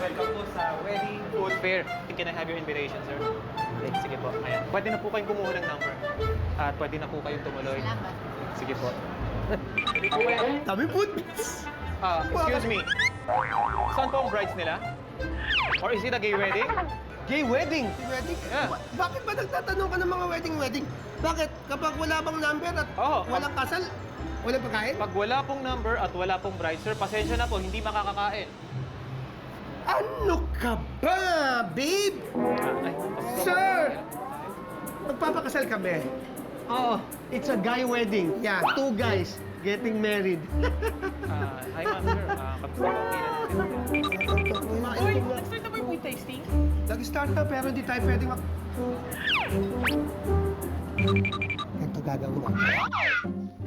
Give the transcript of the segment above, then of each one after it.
Welcome po sa Wedding Food Fair. Can I have your invitation, sir? Okay, sige po. Ayan. Pwede na po kayong kumuha ng number. At pwede na po kayong tumuloy. Salamat. Sige po. Pwede po kayo. Dami po. Ah, excuse me. Saan po ang brides nila? Or is it a gay wedding? Gay wedding. Wedding? Yeah. Ba- Bakit ba nagtatanong ka ng mga wedding-wedding? Bakit? Kapag wala bang number at Oo. walang kasal, walang pagkain? Pag wala pong number at wala pong bride, sir, pasensya na po, hindi makakakain. Ano ka ba, babe? Ay, Sir! Magpapakasal kami. Oo, it's a guy wedding. Yeah, two guys getting married. ah, hi ma'am, sir. Ah, okay na natin. Uy, Nag-start na ba yung food tasting? Nag-start na pero hindi tayo pwedeng mak... Ito gagawin natin.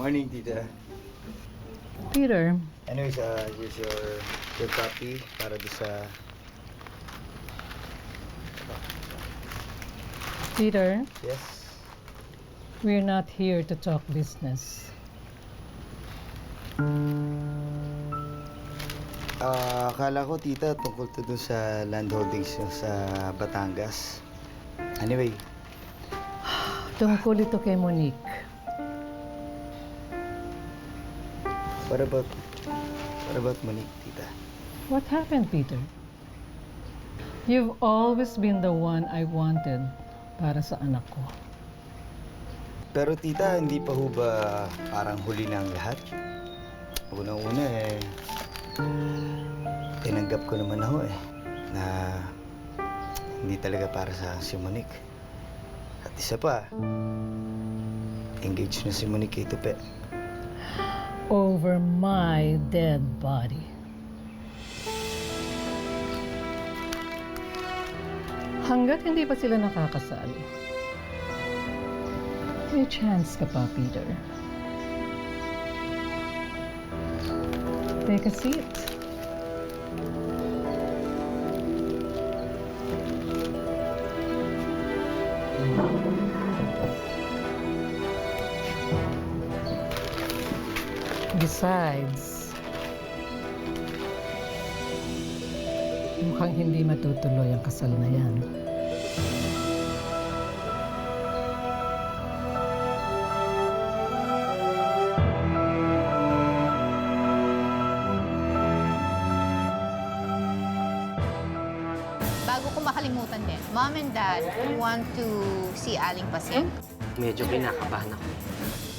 Morning, tita. Peter, Anyways, uh, here's your your copy para do sa... Peter, Yes? we're not here to talk business. Ah, akala ko, tita, tungkol to dun sa land holdings nyo sa Batangas. Anyway, Tungkol ito kay Monique. What about... What about Monique, tita? What happened, Peter? You've always been the one I wanted para sa anak ko. Pero tita, hindi pa ho ba parang huli na ang lahat? Unang-una eh, tinanggap ko naman ako eh, na hindi talaga para sa si Monique. At isa pa, engaged na si Monique kay Tupe. Over my dead body. Hanggat hindi pa sila nakakasal, may chance ka pa, Peter. Take a seat. Besides, mukhang hindi matutuloy ang kasal na yan. Bago ko makalimutan din, Mom and Dad want to see Aling Pasing. Medyo kinakabahan ako.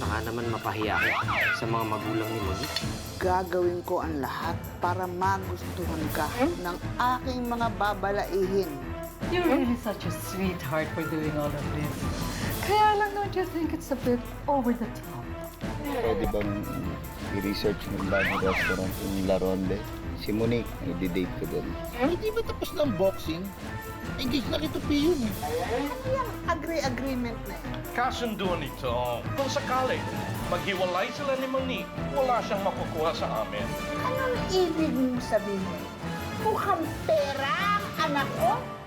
Baka naman mapahiya ako sa mga magulang ni Monique. Gagawin ko ang lahat para magustuhan ka ng aking mga babalaihin. You're really such a sweetheart for doing all of this. Kaya lang, don't you think it's a bit over the top? Pwede bang i-research ng bagong restaurant yung La Ronde? Si Monique, nag-date ko doon. Hindi ba tapos ng boxing? Engage na kito yun eh. Agree-agreement na yan. Kasunduan ito. Kung sakali, maghiwalay sila ni Monique, wala siyang makukuha sa amin. Anong ibig mong sabihin? Mukhang pera ang anak ko?